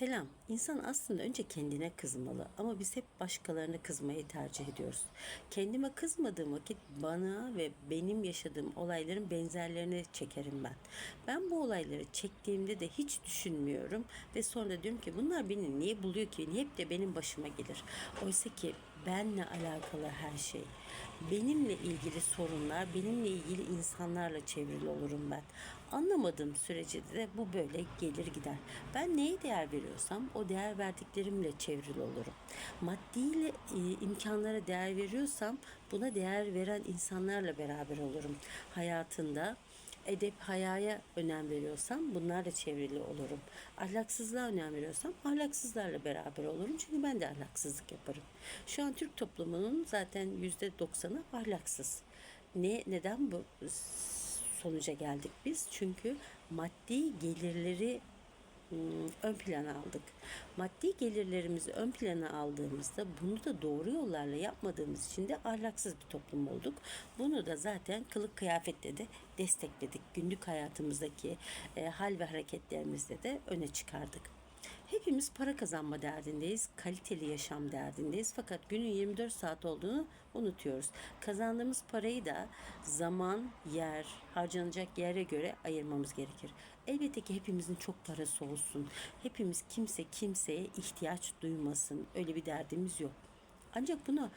Selam. İnsan aslında önce kendine kızmalı ama biz hep başkalarına kızmayı tercih ediyoruz. Kendime kızmadığım vakit bana ve benim yaşadığım olayların benzerlerini çekerim ben. Ben bu olayları çektiğimde de hiç düşünmüyorum ve sonra diyorum ki bunlar beni niye buluyor ki? Hep de benim başıma gelir. Oysa ki benle alakalı her şey, benimle ilgili sorunlar, benimle ilgili insanlarla çevrili olurum ben. Anlamadığım sürece de bu böyle gelir gider. Ben neye değer veriyorsam o değer verdiklerimle çevrili olurum. Maddiyle e, imkanlara değer veriyorsam buna değer veren insanlarla beraber olurum. Hayatında edep hayaya önem veriyorsam bunlarla çevrili olurum. Ahlaksızlığa önem veriyorsam ahlaksızlarla beraber olurum. Çünkü ben de ahlaksızlık yaparım. Şu an Türk toplumunun zaten yüzde doksanı ahlaksız. Ne neden bu sonuca geldik biz? Çünkü maddi gelirleri hmm, ön plana aldık. Maddi gelirlerimizi ön plana aldığımızda bunu da doğru yollarla yapmadığımız için de ahlaksız bir toplum olduk. Bunu da zaten kılık kıyafetle de destekledik. Günlük hayatımızdaki e, hal ve hareketlerimizde de öne çıkardık. Hepimiz para kazanma derdindeyiz, kaliteli yaşam derdindeyiz. Fakat günün 24 saat olduğunu unutuyoruz. Kazandığımız parayı da zaman, yer, harcanacak yere göre ayırmamız gerekir. Elbette ki hepimizin çok parası olsun. Hepimiz kimse kimseye ihtiyaç duymasın. Öyle bir derdimiz yok. Ancak bunu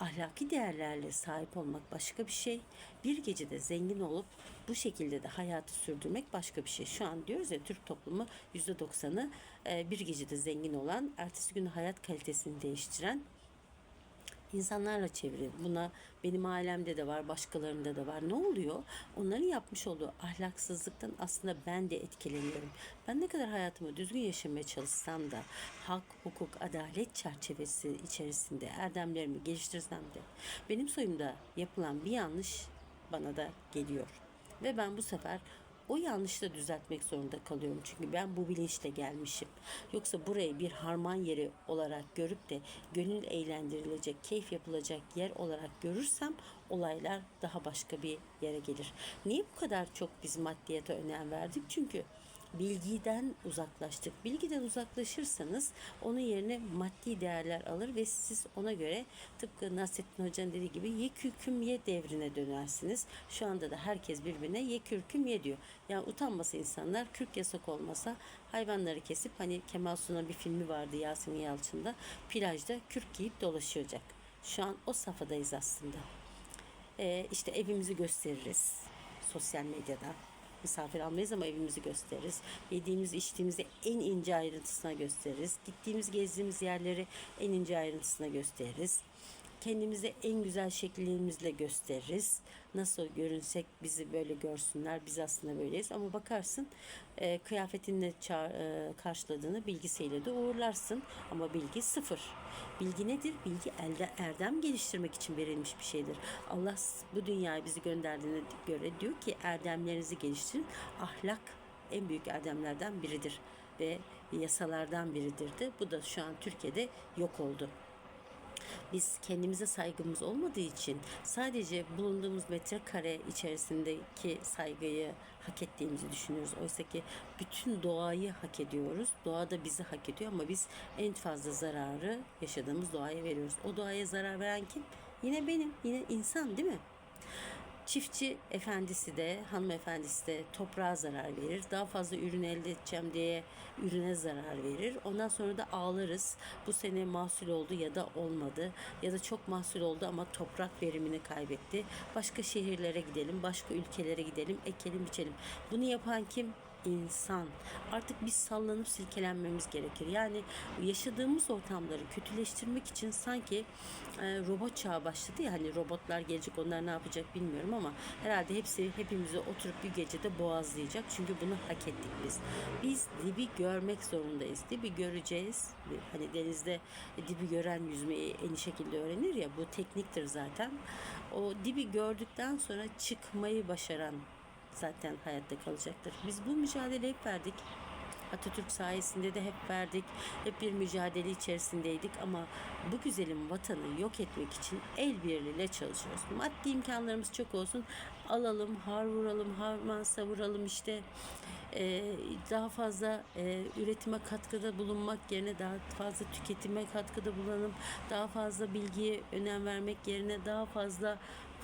ahlaki değerlerle sahip olmak başka bir şey. Bir gecede zengin olup bu şekilde de hayatı sürdürmek başka bir şey. Şu an diyoruz ya Türk toplumu %90'ı e, bir gecede zengin olan, ertesi gün hayat kalitesini değiştiren insanlarla çevrili. Buna benim ailemde de var, başkalarında da var. Ne oluyor? Onların yapmış olduğu ahlaksızlıktan aslında ben de etkileniyorum. Ben ne kadar hayatımı düzgün yaşamaya çalışsam da hak, hukuk, adalet çerçevesi içerisinde erdemlerimi geliştirsem de benim soyumda yapılan bir yanlış bana da geliyor. Ve ben bu sefer o yanlışı da düzeltmek zorunda kalıyorum. Çünkü ben bu bilinçle gelmişim. Yoksa burayı bir harman yeri olarak görüp de gönül eğlendirilecek, keyif yapılacak yer olarak görürsem olaylar daha başka bir yere gelir. Niye bu kadar çok biz maddiyata önem verdik? Çünkü bilgiden uzaklaştık. Bilgiden uzaklaşırsanız onun yerine maddi değerler alır ve siz ona göre tıpkı Nasrettin Hoca'nın dediği gibi ye kürküm ye devrine dönersiniz. Şu anda da herkes birbirine ye kürküm ye diyor. Yani utanmasa insanlar kürk yasak olmasa hayvanları kesip hani Kemal Sunal bir filmi vardı Yasemin Yalçın'da plajda kürk giyip dolaşacak. Şu an o safhadayız aslında. Ee, işte evimizi gösteririz sosyal medyada misafir almayız ama evimizi gösteririz. Yediğimiz, içtiğimizi en ince ayrıntısına gösteririz. Gittiğimiz, gezdiğimiz yerleri en ince ayrıntısına gösteririz. Kendimizi en güzel şekillerimizle gösteririz. Nasıl görünsek bizi böyle görsünler. Biz aslında böyleyiz. Ama bakarsın e, kıyafetinle ça- e, karşıladığını bilgisiyle de uğurlarsın. Ama bilgi sıfır. Bilgi nedir? Bilgi elde erdem geliştirmek için verilmiş bir şeydir. Allah bu dünyaya bizi gönderdiğine göre diyor ki erdemlerinizi geliştirin. Ahlak en büyük erdemlerden biridir ve yasalardan biridir de bu da şu an Türkiye'de yok oldu biz kendimize saygımız olmadığı için sadece bulunduğumuz metrekare içerisindeki saygıyı hak ettiğimizi düşünüyoruz. Oysa ki bütün doğayı hak ediyoruz. Doğa da bizi hak ediyor ama biz en fazla zararı yaşadığımız doğaya veriyoruz. O doğaya zarar veren kim? Yine benim, yine insan değil mi? Çiftçi efendisi de hanımefendisi de toprağa zarar verir. Daha fazla ürün elde edeceğim diye ürüne zarar verir. Ondan sonra da ağlarız. Bu sene mahsul oldu ya da olmadı. Ya da çok mahsul oldu ama toprak verimini kaybetti. Başka şehirlere gidelim, başka ülkelere gidelim, ekelim biçelim. Bunu yapan kim? İnsan. Artık biz sallanıp silkelenmemiz gerekir. Yani yaşadığımız ortamları kötüleştirmek için sanki e, robot çağı başladı ya hani robotlar gelecek onlar ne yapacak bilmiyorum ama herhalde hepsi hepimizi oturup bir gecede boğazlayacak. Çünkü bunu hak ettik biz. Biz dibi görmek zorundayız. Dibi göreceğiz. Hani denizde dibi gören yüzmeyi en iyi şekilde öğrenir ya bu tekniktir zaten. O dibi gördükten sonra çıkmayı başaran zaten hayatta kalacaktır. Biz bu mücadeleyi hep verdik. Atatürk sayesinde de hep verdik. Hep bir mücadele içerisindeydik ama bu güzelim vatanı yok etmek için el birliğiyle çalışıyoruz. Maddi imkanlarımız çok olsun. Alalım, har vuralım, harman savuralım işte. e, daha fazla e, üretime katkıda bulunmak yerine daha fazla tüketime katkıda bulunalım. Daha fazla bilgiye önem vermek yerine daha fazla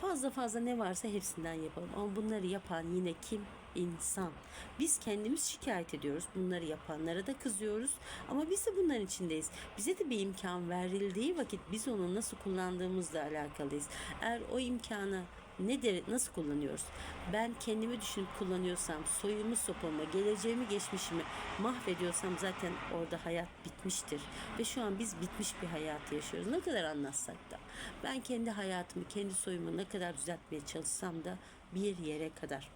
fazla fazla ne varsa hepsinden yapalım. Ama bunları yapan yine kim? İnsan. Biz kendimiz şikayet ediyoruz. Bunları yapanlara da kızıyoruz. Ama biz de bunların içindeyiz. Bize de bir imkan verildiği vakit biz onu nasıl kullandığımızla alakalıyız. Eğer o imkanı ne de nasıl kullanıyoruz? Ben kendimi düşünüp kullanıyorsam, soyumu sopamı, geleceğimi geçmişimi mahvediyorsam zaten orada hayat bitmiştir. Ve şu an biz bitmiş bir hayat yaşıyoruz. Ne kadar anlatsak da. Ben kendi hayatımı, kendi soyumu ne kadar düzeltmeye çalışsam da bir yere kadar.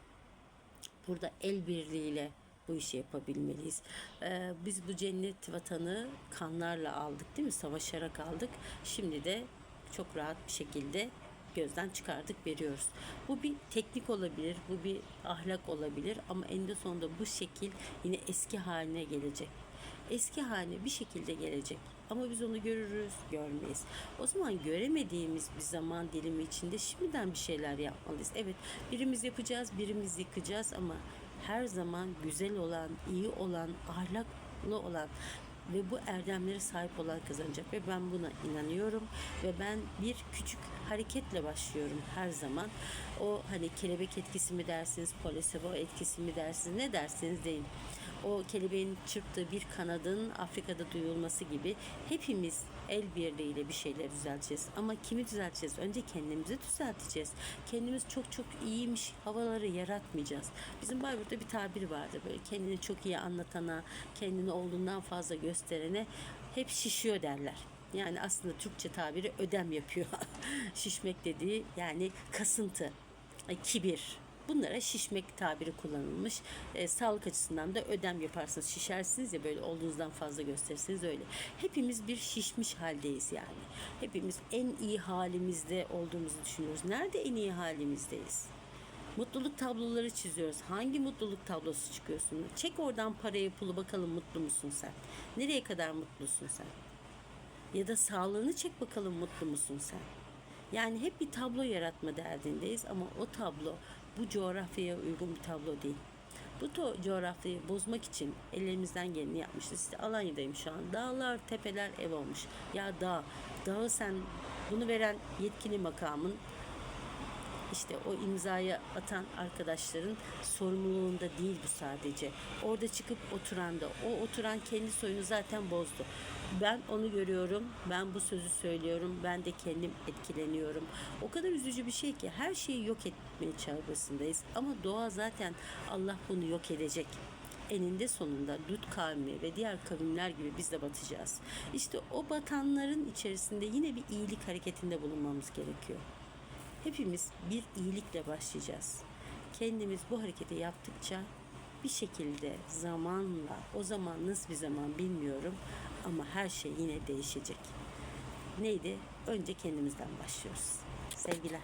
Burada el birliğiyle bu işi yapabilmeliyiz. Ee, biz bu cennet vatanı kanlarla aldık değil mi? Savaşarak aldık. Şimdi de çok rahat bir şekilde gözden çıkardık veriyoruz. Bu bir teknik olabilir, bu bir ahlak olabilir ama eninde sonunda bu şekil yine eski haline gelecek. Eski haline bir şekilde gelecek. Ama biz onu görürüz, görmeyiz. O zaman göremediğimiz bir zaman dilimi içinde şimdiden bir şeyler yapmalıyız. Evet, birimiz yapacağız, birimiz yıkacağız ama her zaman güzel olan, iyi olan, ahlaklı olan ve bu erdemlere sahip olan kazanacak ve ben buna inanıyorum ve ben bir küçük hareketle başlıyorum her zaman. O hani kelebek etkisi mi dersiniz, plasebo etkisi mi dersiniz, ne derseniz deyin. O kelebeğin çırptığı bir kanadın Afrika'da duyulması gibi hepimiz el birliğiyle bir şeyler düzelteceğiz. Ama kimi düzelteceğiz? Önce kendimizi düzelteceğiz. Kendimiz çok çok iyiymiş havaları yaratmayacağız. Bizim Bayburt'ta bir tabir vardı böyle kendini çok iyi anlatana, kendini olduğundan fazla gösterene hep şişiyor derler. Yani aslında Türkçe tabiri ödem yapıyor. Şişmek dediği yani kasıntı, ay, kibir, Bunlara şişmek tabiri kullanılmış. E, sağlık açısından da ödem yaparsınız, şişersiniz ya böyle olduğunuzdan fazla gösterirsiniz öyle. Hepimiz bir şişmiş haldeyiz yani. Hepimiz en iyi halimizde olduğumuzu düşünüyoruz. Nerede en iyi halimizdeyiz? Mutluluk tabloları çiziyoruz. Hangi mutluluk tablosu çıkıyorsun? Çek oradan parayı pulu bakalım mutlu musun sen? Nereye kadar mutlusun sen? Ya da sağlığını çek bakalım mutlu musun sen? Yani hep bir tablo yaratma derdindeyiz ama o tablo bu coğrafyaya uygun bir tablo değil. Bu coğrafyayı bozmak için ellerimizden geleni yapmışız. İşte Alanya'dayım şu an. Dağlar, tepeler ev olmuş. Ya dağ, dağı sen bunu veren yetkili makamın işte o imzayı atan arkadaşların sorumluluğunda değil bu sadece. Orada çıkıp oturan da o oturan kendi soyunu zaten bozdu. Ben onu görüyorum, ben bu sözü söylüyorum, ben de kendim etkileniyorum. O kadar üzücü bir şey ki her şeyi yok etmeye çabasındayız. Ama doğa zaten Allah bunu yok edecek eninde sonunda Lut kavmi ve diğer kavimler gibi biz de batacağız. İşte o batanların içerisinde yine bir iyilik hareketinde bulunmamız gerekiyor. Hepimiz bir iyilikle başlayacağız. Kendimiz bu hareketi yaptıkça bir şekilde zamanla, o zaman nasıl bir zaman bilmiyorum ama her şey yine değişecek. Neydi? Önce kendimizden başlıyoruz. Sevgiler.